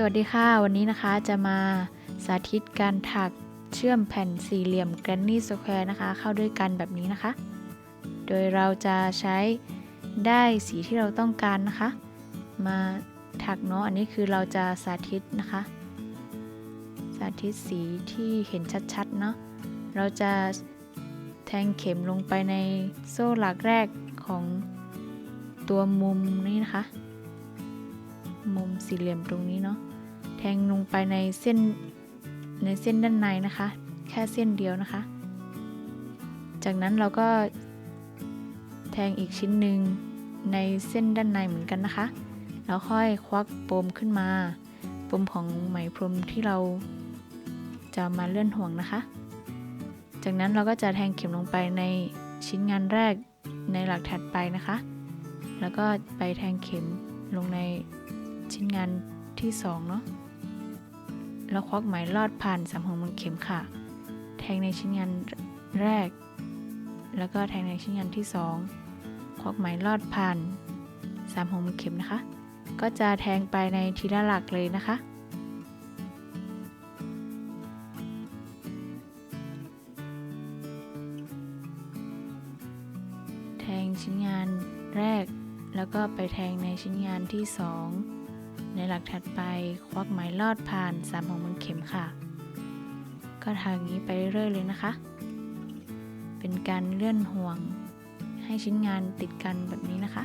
สวัสดีค่ะ วันนี้นะคะจะมาสาธิตการถักเชื่อมแผ่นสี่เหลี่ยม Granny Square นะคะ เข้าด้วยกันแบบนี้นะคะ โดยเราจะใช้ได้สีที่เราต้องการนะคะ มาถักเนาะอันนี้คือเราจะสาธิตนะคะ สาธิตสีที่เห็นชัดๆเนาะเราจะแทงเข็มลงไปในโซ่หลักแรกของตัวมุมนี้นะคะ มุมสี่เหลี่ยมตรงนี้เนาะ แทงลงไปในเส้นในเส้นด้านในนะคะ แค่เส้นเดียวนะคะ จากนั้นเราก็แทงอีกชิ้นหนึ่งในเส้นด้านในเหมือนกันนะคะ แล้วค่อยควักปมขึ้นมา ปมของไหมพรมที่เราจะมาเลื่อนห่วงนะคะ จากนั้นเราก็จะแทงเข็มลงไปในชิ้นงานแรกในหลักถัดไปนะคะ แล้วก็ไปแทงเข็มลงในชิ้นงานที่2เนาะ แล้วควักไหมลอดผ่านสามหงมันเข็มค่ะ แทงในชิ้นงานแรก แล้วก็แทงในชิ้นงานที่ 2 ควักไหมลอดผ่านสามหงมันเข็มนะคะ ก็จะแทงไปในทีละหลักเลยนะคะแทงชิ้นงานแรก แล้วก็ไปแทงในชิ้นงานที่ 2 ในหลักถัดไปควักไหมลอดผ่านสามของมันเข็มค่ะ ก็ทางนี้ไปเรื่อยๆเลยนะคะ เป็นการเลื่อนห่วง ให้ชิ้นงานติดกันแบบนี้นะคะ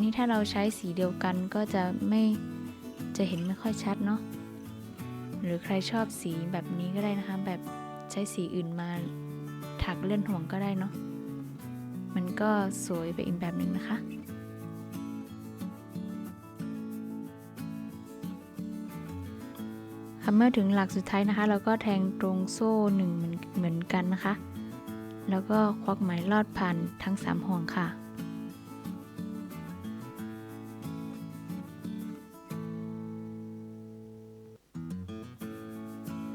นี่ถ้าเราใช้สีเดียวกันก็จะไม่จะเห็นไม่ค่อยชัดเนาะหรือใครชอบสีแบบนี้ก็ได้นะคะ แบบใช้สีอื่นมาถักเลื่อนห่วงก็ได้เนาะมันก็สวยไปอีกแบบหนึ่งนะคะ ค่ะเมื่อถึงหลักสุดท้ายนะคะ เราก็แทงตรงโซ่หนึ่งเหมือนเหมือนกันนะคะ แล้วก็ควักไหมลอดผ่านทั้ง 3 ห่วงค่ะ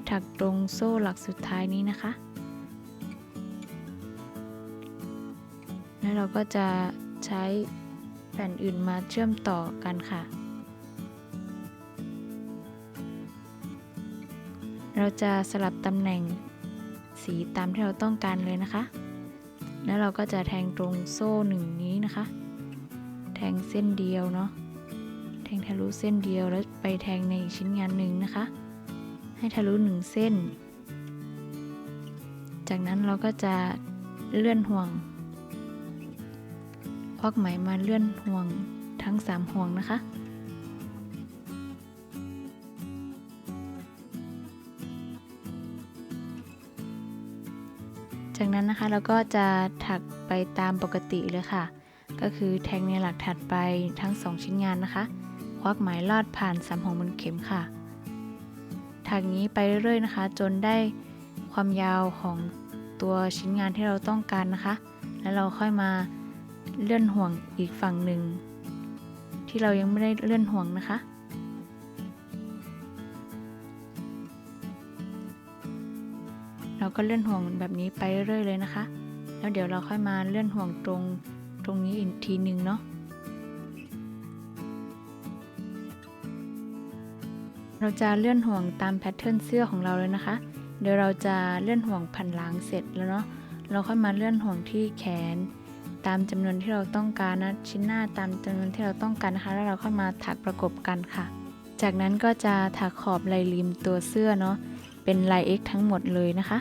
ถักตรงโซ่หลักสุดท้ายนี้นะคะ แล้วเราก็จะใช้แผ่นอื่นมาเชื่อมต่อกันค่ะ เราจะสลับตำแหน่งสีตามที่เราต้องการเลยนะคะ แล้วเราก็จะแทงตรงโซ่หนึ่งนี้นะคะ แทงเส้นเดียวเนาะ แทงทะลุเส้นเดียวแล้วไปแทงในชิ้นงานหนึ่งนะคะ ให้ทะลุหนึ่งเส้น จากนั้นเราก็จะเลื่อนห่วงควักไหมมาเลื่อนห่วงทั้ง 3 ห่วงนะคะ จากนั้นนะคะเราก็จะถักไปตามปกติเลยค่ะ ก็คือแทงในหลักถัดไปทั้ง 2 ชิ้นงานนะคะ ควักไหมลอดผ่านสามห่วงบนเข็มค่ะ ถักนี้ไปเรื่อยๆนะคะ จนได้ความยาวของตัวชิ้นงานที่เราต้องการนะคะ แล้วเราค่อยมาเลื่อนห่วงอีกฝั่งหนึ่งที่เรายังไม่ได้เลื่อนห่วงนะคะ เราก็เลื่อนห่วงแบบนี้ไปเรื่อยเลยนะคะ แล้วเดี๋ยวเราค่อยมาเลื่อนห่วงตรงตรงนี้อีกทีหนึ่งเนาะเราจะเลื่อนห่วงตามแพทเทิร์นเสื้อของเราเลยนะคะ เดี๋ยวเราจะเลื่อนห่วงพันหลังเสร็จแล้วเนาะเราค่อยมาเลื่อนห่วงที่แขน ตามจำนวนที่เราต้องการนะชิ้นหน้าตามจำนวนที่เราต้องการนะคะ แล้วเราค่อยมาถักประกบกันค่ะ จากนั้นก็จะถักขอบลายริมตัวเสื้อเนาะ เป็นลาย X ทั้งหมดเลยนะคะ